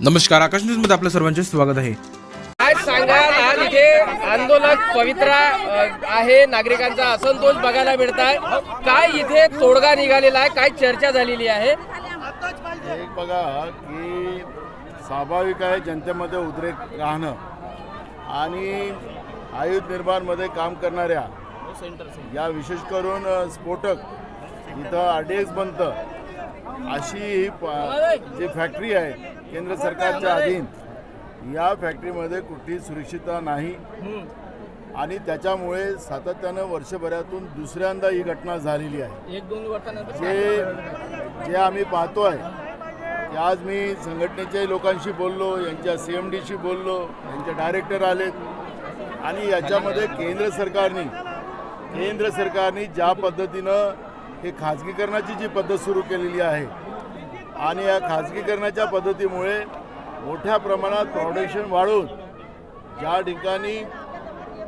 नमस्कार आकाश न्यूजमध्ये आपल्या सर्वांचे स्वागत आहे. काय सांगाल? आज इथे आंदोलक पवित्रा आहे नागरिकांचा असंतोष बघायला मिळत आहे काय इथे तोडगा निघालेला आहे? काय चर्चा झालेली आहे? एक बघा की स्वाभाविक आहे जनतेमध्ये उद्रेक राहणं आणि आयुध निर्माणमध्ये काम करणाऱ्या या विशेष करून स्फोटक इथं आर डी एक्स बनतं. अशी ही प- जी फॅक्टरी आहे केंद्र सरकारच्या अधीन या फॅक्टरीमध्ये कुठलीही सुरक्षितता नाही. आणि त्याच्यामुळे सातत्यानं वर्षभरातून दुसऱ्यांदा ही घटना झालेली आहे. जे जे आम्ही पाहतोय की आज मी संघटनेच्या लोकांशी बोललो यांच्या सी एम डीशी बोललो यांचे डायरेक्टर आलेत. आणि याच्यामध्ये केंद्र सरकारने केंद्र सरकारने ज्या पद्धतीनं हे खाजगीकरणाची जी पद्धत सुरू केलेली आहे आणि या खाजगीकरणाच्या पद्धतीमुळे मोठ्या प्रमाणात प्रोडक्शन वाढवून ज्या ठिकाणी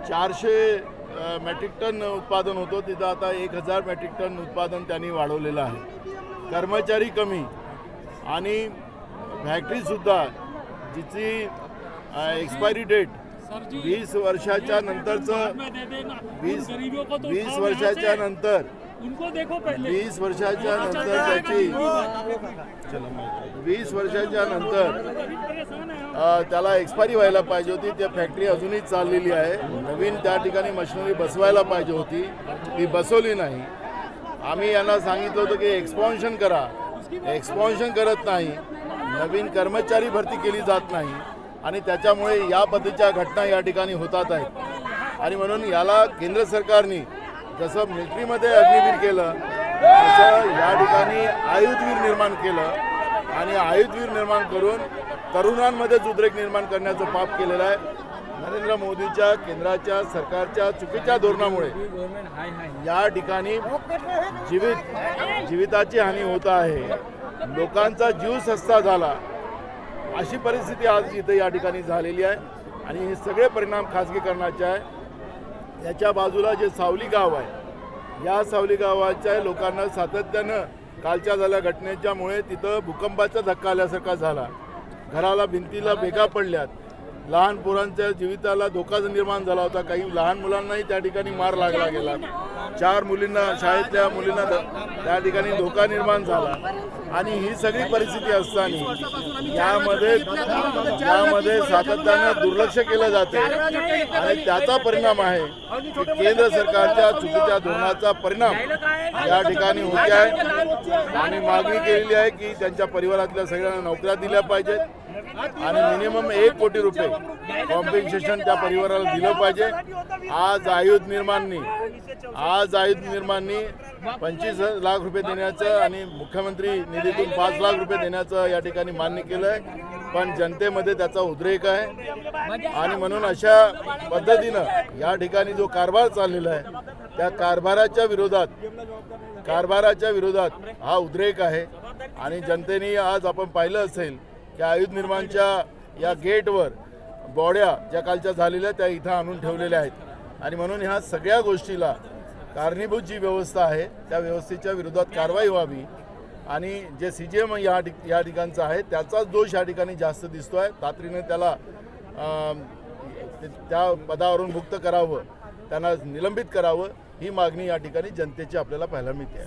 चारशे मॅट्रिक टन उत्पादन होतं तिथं आता एक हजार मॅट्रिक टन उत्पादन त्यांनी वाढवलेलं आहे. कर्मचारी कमी आणि फॅक्टरीसुद्धा जिची एक्सपायरी डेट वीस वर्षाच्या नंतरचं वीस वीस वर्षाच्या नंतर वीस वर्षाच्या नंतर त्याची वीस वर्षाच्या नंतर त्याला एक्सपायरी व्हायला पाहिजे होती. त्या फॅक्टरी अजूनही चाललेली आहे. नवीन त्या ठिकाणी मशिनरी बसवायला पाहिजे होती. ती बसवली नाही. आम्ही यांना सांगितलं होतं की एक्सपॉन्शन करा. एक्सपॉन्शन करत नाही. नवीन कर्मचारी भरती केली जात नाही. आणि त्याच्यामुळे या पद्धतीच्या घटना या ठिकाणी होतात आहेत. आणि म्हणून याला केंद्र सरकारने जसं मिलिटरीमध्ये अग्निवीर केलं तसं या ठिकाणी आयुधवीर निर्माण केलं. आणि आयुधवीर निर्माण करून तरुणांमध्येच उद्रेक निर्माण करण्याचं पाप केलेलं आहे. नरेंद्र मोदीच्या केंद्राच्या सरकारच्या चुकीच्या धोरणामुळे या ठिकाणी जीवित जीविताची हानी होत आहे. लोकांचा जीव सस्ता झाला. अशी परिस्थिती आज इथे या ठिकाणी झालेली आहे. आणि हे सगळे परिणाम खाजगीकरणाचे आहे. याच्या बाजूला जे सावली गाव आहे या सावली गावाच्या लोकांना सातत्यानं कालच्या झाल्या घटनेच्यामुळे तिथं भूकंपाचा धक्का आल्यासारखा झाला. घराला भिंतीला भेगा पडल्यात. लहान पोरांच्या जीविताला धोका निर्माण झाला होता. काही लहान मुलांनाही त्या ठिकाणी मार लागला गेला. चार मुलींना शाळेतल्या मुलींना त्या ठिकाणी धोका निर्माण झाला. आणि ही सगळी परिस्थिती असताना यामध्ये यामध्ये सातत्यानं दुर्लक्ष केलं जाते. आणि त्याचा परिणाम आहे की केंद्र सरकारच्या चुकीच्या धोरणाचा परिणाम या ठिकाणी होते आहे आणि मागणी केलेली आहे की त्यांच्या परिवारातल्या सगळ्यांना नोकऱ्या दिल्या पाहिजेत. आणि मिनिमम एक कोटी रुपये कॉम्पेन्सेशन त्या परिवाराला दिलं पाहिजे. आज आयुध निर्माणनी आज आयुध निर्माणनी पंचवीस लाख रुपये देण्याचं आणि मुख्यमंत्री निधीतून पाच लाख रुपये देण्याचं या ठिकाणी मान्य केलं आहे पण जनतेमध्ये त्याचा उद्रेक आहे. आणि म्हणून अशा पद्धतीनं या ठिकाणी जो कारभार चाललेला आहे त्या कारभाराच्या विरोधात कारभाराच्या विरोधात हा उद्रेक आहे. आणि जनतेने आज आपण पाहिलं असेल की आयुध निर्माणच्या या गेटवर बॉड्या ज्या कालच्या झालेल्या त्या इथं आणून ठेवलेल्या आहेत. आणि म्हणून ह्या सगळ्या गोष्टीला कारणीभूत जी व्यवस्था आहे त्या व्यवस्थेच्या विरोधात कारवाई व्हावी. आणि जे सी जी एम या ठिक या ठिकाणचा आहे त्याचाच दोष या ठिकाणी जास्त दिसतो आहे तातडीने त्याला त्या पदावरून मुक्त करावं त्यांना निलंबित करावं ही मागणी या ठिकाणी जनतेची आपल्याला पाहायला मिळते.